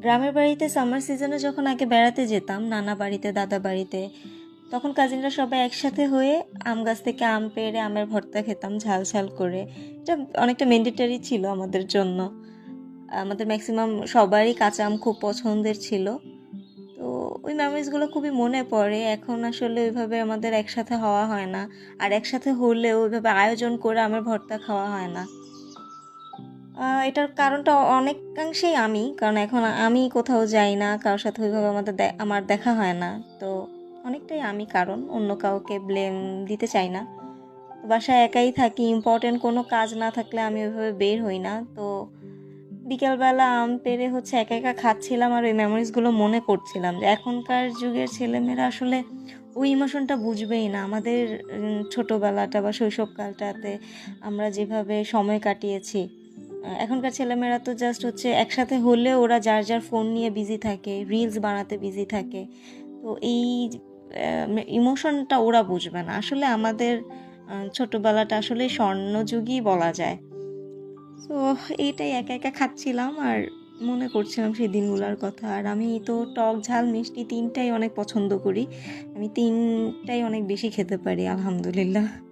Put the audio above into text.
গ্রামের বাড়িতে সামার সিজনে যখন আগে বেড়াতে যেতাম, নানা বাড়িতে, দাদা বাড়িতে, তখন কাজিনরা সবাই একসাথে হয়ে আম গাছ থেকে আম পেড়ে আমের ভর্তা খেতাম, ঝাল ঝাল করে। এটা অনেকটা ম্যান্ডেটারি ছিল আমাদের জন্য। আমাদের ম্যাক্সিমাম সবারই কাঁচা আম খুব পছন্দের ছিল। তো ওই মেমোরিজগুলো খুবই মনে পড়ে। এখন আসলে ওইভাবে আমাদের একসাথে হওয়া হয় না। আর একসাথে হলেও ওইভাবে আয়োজন করে আমের ভর্তা খাওয়া হয় না। এটার কারণটা অনেকাংশেই আমি, কারণ এখন আমি কোথাও যাই না, কারোর সাথে ওইভাবে আমাদের আমার দেখা হয় না। তো অনেকটাই আমি কারণ, অন্য কাউকে ব্লেম দিতে চাই না। বাসায় একাই থাকি ইম্পর্টেন্ট কোনো কাজ না থাকলে আমি ওইভাবে বের হই না। তো বিকেলবেলা আম পেরে হচ্ছে একা একা খাচ্ছিলাম আর ওই মেমোরিজগুলো মনে করছিলাম যে এখনকার যুগের ছেলেমেয়েরা আসলে ওই ইমোশনটা বুঝবেই না। আমাদের ছোটোবেলাটা বা শৈশবকালটাতে আমরা যেভাবে সময় কাটিয়েছি এখনকার ছেলেমেয়েরা তো জাস্ট হচ্ছে একসাথে হলে ওরা যার যার ফোন নিয়ে বিজি থাকে রিলস বানাতে বিজি থাকে। তো এই ইমোশনটা ওরা বুঝবে না। আসলে আমাদের ছোটবেলাটা আসলে স্বর্ণযুগই বলা যায়। তো এইটাই একা একা খাচ্ছিলাম আর মনে করছিলাম সেই দিনগুলোর কথা। আর আমি তো টক ঝাল, মিষ্টি তিনটাই অনেক পছন্দ করি। আমি তিনটাই অনেক বেশি খেতে পারি, আলহামদুলিল্লাহ।